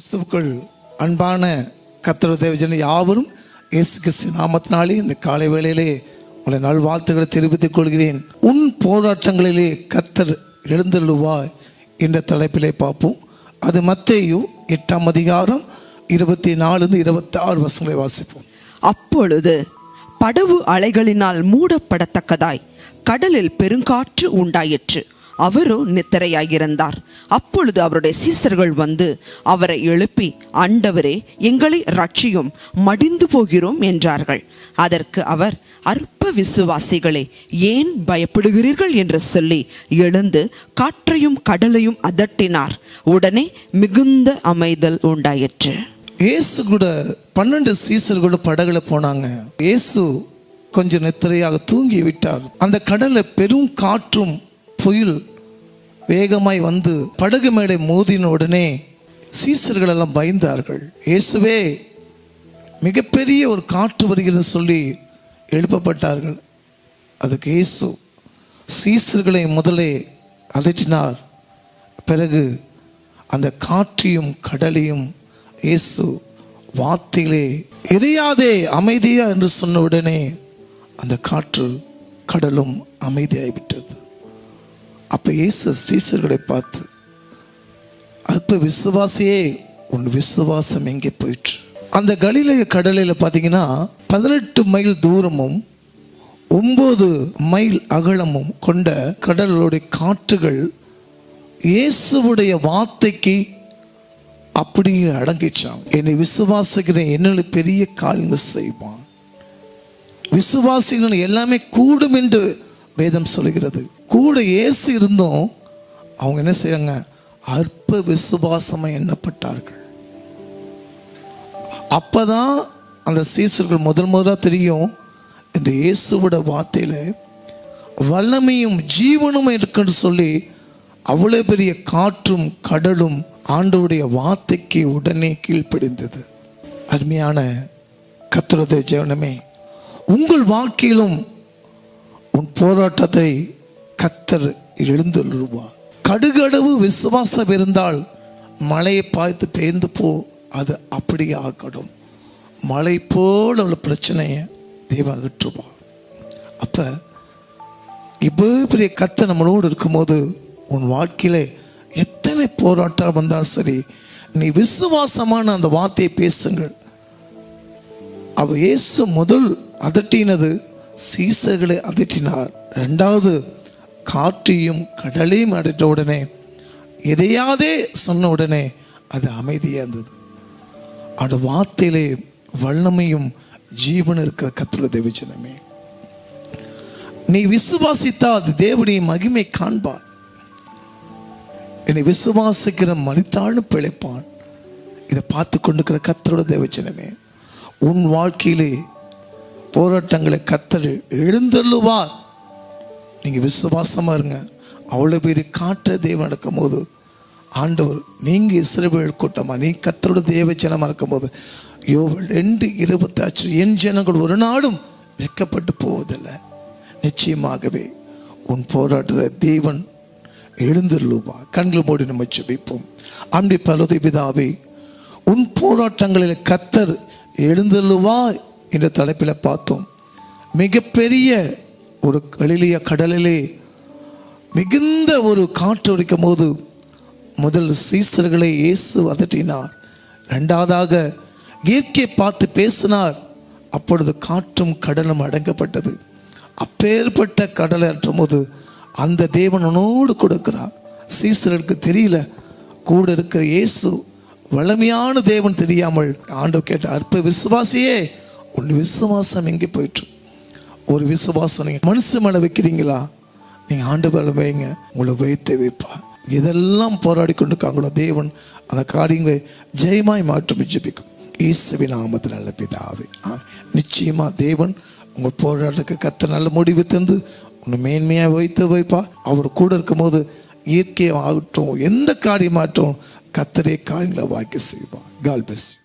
கிறிஸ்துவுக்குள் அன்பான கத்தர் தேவஜன யாவரும் இயேசு கிறிஸ்து நாமத்தினாலே இந்த காலை வேளையிலே உங்களை நல்வாழ்த்துக்களை தெரிவித்துக் கொள்கிறேன். உன் போராட்டங்களிலே கத்தர் எழுந்தள்ளுவாய் என்ற தலைப்பிலே பார்ப்போம். அது மத்தேயு எட்டாம் அதிகாரம் இருபத்தி நாலுலேருந்து இருபத்தி ஆறு வருஷங்களை வாசிப்போம். அப்பொழுது படவு அலைகளினால் மூடப்படத்தக்கதாய் கடலில் பெருங்காற்று உண்டாயிற்று. அவரும் நித்திரையாயிருந்தார். அப்பொழுது அவருடைய சீசர்கள் வந்து அவரை எழுப்பி ஆண்டவரே எங்களை ரட்சியும் மடிந்து போகிறோம் என்றார்கள். அதற்கு அவர் அற்ப விசுவாசிகளே ஏன் பயப்படுகிறீர்கள்? என்று சொல்லி எழுந்து காற்றையும் கடலையும் அதட்டினார். உடனே மிகுந்த அமைதல் உண்டாயிற்று. இயேசு கூட பன்னெண்டு சீசர் கூட படகுல போனாங்க. இயேசு கொஞ்சம் நித்திரையாக தூங்கி விட்டார் அந்த கடலை பெரும் காற்றும் புயல் வேகமாய் வந்து படகு மேடை மோதின உடனே சீசர்கள் எல்லாம் பயந்தார்கள். இயேசுவே மிகப்பெரிய ஒரு காற்று வருகிறது சொல்லி எழுப்பப்பட்டார்கள். அதுக்கு இயேசு சீசர்களை முதலே அதட்டினார் பிறகு அந்த காற்றையும் கடலையும் இயேசு வார்த்தையிலே எரியாதே அமைதியா என்று சொன்ன உடனே அந்த காற்று கடலும் அமைதியாகிவிட்டது அப்போ இயேசு சீசர்களை பார்த்து அற்ப விசுவாசியே உன் விசுவாசம் எங்கே போயிற்று? அந்த கலிலைய கடலில் பார்த்தீங்கன்னா பதினெட்டு மைல் தூரமும் ஒம்பது மைல் அகலமும் கொண்ட கடலுடைய காற்றுகள் இயேசுவுடைய வார்த்தைக்கு அப்படியே அடங்கிச்சான் என்னை விசுவாசிக்கிற என்னென்ன பெரிய காரியங்கள் செய்வான். விசுவாசிகள் எல்லாமே கூடும் என்று வேதம் சொல்கிறது. கூட இயேசு இருந்தும் அவங்க என்ன செய்கிறாங்க அற்ப விசுவாசமாக எண்ணப்பட்டார்கள். அப்பதான் அந்த சீசர்கள் முதல் முதலாக தெரியும் இந்த இயேசுவோட வார்த்தையில் வல்லமையும் ஜீவனும் இருக்குன்னு சொல்லி அவ்வளோ பெரிய காற்றும் கடலும் ஆண்டவுடைய வார்த்தைக்கு உடனே கீழ்ப்படிந்தது. அருமையான கத்துரத ஜெவனமே உங்கள் வாழ்க்கையிலும் உன் போராட்டத்தை கத்தர் எழுந்துள்ளுவார் கடுகளவு விசுவாசம் இருந்தால் மழையை பார்த்து பெய்ந்து போ அது அப்படியே ஆகடும் மழை போல் உள்ள பிரச்சனையை தெய்வம் அகற்றுவார். அப்போ இவ்வளோ பெரிய கத்தை நம்மளோடு இருக்கும்போது உன் வாழ்க்கையில் எத்தனை போராட்டம் வந்தாலும் சரி நீ விசுவாசமான அந்த வார்த்தையை பேசுங்கள். அவ இயேசு முதல் அதட்டினது சீசர்களை அதட்டினார். ரெண்டாவது காற்றையும் கடலையும் அடைத்த உடனே எதையாதே சொன்ன உடனே அது அமைதியாக இருந்தது. அந்த வார்த்தையிலே வல்லமையும் ஜீவன் இருக்கிற கத்துள்ள தேவஜனமே. நீ விசுவாசித்தால் அது தேவனுடைய மகிமை காண்பார். என்னை விசுவாசிக்கிற மனிதாலும் பிழைப்பான். இதை பார்த்து கொண்டிருக்கிற கத்தரோட தேவச்சனமே உன் வாழ்க்கையிலே போராட்டங்களை கத்தர் எழுந்தள்ளுவார் நீங்கள் விசுவாசமாக இருங்க. அவ்வளோ பேர் காற்ற தெய்வம் நடக்கும் போது ஆண்டவர் நீங்கள் இஸ்ரவேல் கூட்டமாக நீ கத்தரோட தேவச்சனமாக இருக்கும்போது யோவல் ரெண்டு இருபத்தாச்சு என் ஜனங்கள் ஒரு நாளும் வெட்கப்பட்டு போவதில்லை. நிச்சயமாகவே உன் போராட்டத்தை தேவன் எழுந்திருவா கண்கள் மூடி நம்ம ஜெபிப்போம். அம்பி பலதை பிதாவே உன் போராட்டங்களில் கத்தர் எழுந்துள்ளுவா என்ற தலைப்பில் பார்த்தோம். மிகப்பெரிய ஒரு எளிய கடலிலே மிகுந்த ஒரு காற்று அடிக்கும் போது முதல் சீசர்களை இயேசு அதட்டினார். ரெண்டாவதாக இயற்கை பார்த்து பேசினார். அப்பொழுது காற்றும் கடலும் அடங்கப்பட்டது. அப்பேற்பட்ட கடலை அற்றும் போது அந்த தேவன் உனோடு கொடுக்கிறார். சீசர்களுக்கு தெரியல. கூட இருக்கிற இயேசு வளமையான தேவன் தெரியாமல் ஆண்டு கேட்ட அற்ப விசுவாசியே உன் விசுவாசம் எங்கே போயிட்டு ஒரு விசுவாசம் நீங்கள் மனசு மேலே வைக்கிறீங்களா? நீங்கள் ஆண்டு மேலே வைங்க. உங்களை வைத்து வைப்பா. இதெல்லாம் போராடி கொண்டு இருக்காங்களோ தேவன் அந்த காரியங்களை ஜெயமாய் மாற்றம் ஜெபிக்கும். இயேசுவின் நாமத்தில் நல்ல பிதாவே. ஆ நிச்சயமாக தேவன் உங்கள் போராட்டத்துக்கு கத்த நல்ல முடிவு தந்து உன்னை மேன்மையாக வைத்து வைப்பா. அவர் கூட இருக்கும்போது இயற்கையாக ஆகட்டும் எந்த காரியமாகட்டும் கத்தரே காரியங்களை வாக்கி செய்வான் கால் பெஸ்ட்